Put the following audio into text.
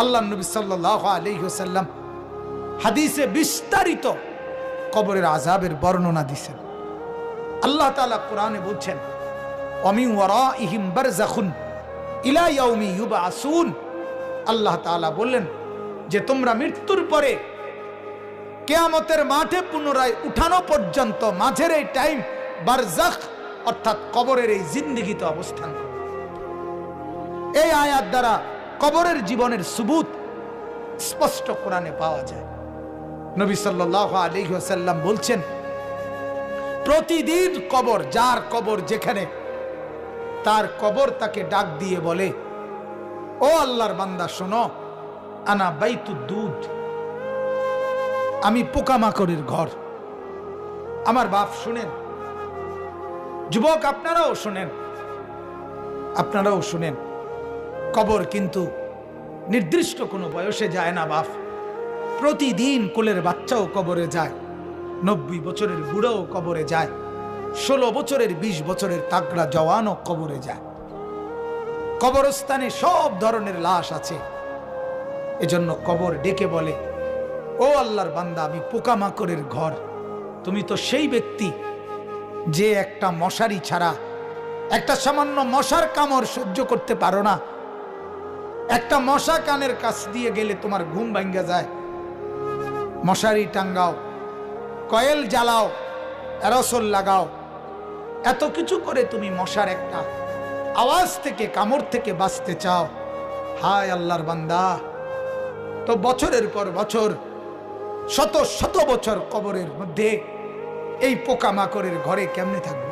আল্লাহ নবী সাল্লাহ হাদিসে বিস্তারিত কবরের আজাবের বর্ণনা দিছেন। আল্লাহ তাআলা কোরআনে বলছেন অমি ইহিম ইউবাসুন। আল্লাহ বললেন, যে তোমরা মৃত্যুর পরে কেয়ামতের মাঠে পুনরায় উঠানো পর্যন্ত মাঝের এই টাইম বারজাখ অর্থাৎ কবরের এই জিন্দিগিতে অবস্থান। এই আয়াত দ্বারা কবরের জীবনের সুবুত স্পষ্ট কোরআনে পাওয়া যায়। নবী সাল্লাহ আলী বলছেন, প্রতিদিন কবর, যার কবর যেখানে, তার কবর তাকে ডাক দিয়ে বলে, ও আল্লাহর বান্দা, শোনো, আনা বাইতু দুধ। আমি পোকামাকড়ের ঘর। আমার বাপ শুনেন যুবক, আপনারাও শোনেন। আপনারাও শোনেন। কবর কিন্তু নির্দিষ্ট কোনো বয়সে যায় না, বাপ। প্রতিদিন কোলের বাচ্চাও কবরে যায়। নব্বই বছরের বুড়োও কবরে যায়। ষোলো বছরের ২০ বছরের তাগড়া জওয়ানও কবরে যায়। কবরস্থানে সব ধরনের লাশ আছে। এজন্য কবর ডেকে বলে, ও আল্লাহর বান্দা, আমি পোকামাকড়ের ঘর। তুমি তো সেই ব্যক্তি যে একটা মশারি ছাড়া একটা সামান্য মশার কামড় সহ্য করতে পারো না। একটা মশা কানের কাছ দিয়ে গেলে তোমার ঘুম ভাঙ্গা যায়। মশারি টাঙ্গাও, কয়েল জ্বালাও, অ্যারসল লাগাও। এত কিছু করে তুমি মশার একটা আওয়াজ থেকে, কামড় থেকে বাঁচতে চাও। হায় আল্লাহর বান্দা, তো বছরের পর বছর, শত শত বছর কবরের মধ্যে এই পোকামাকড়ের ঘরে কেমনে থাকবে?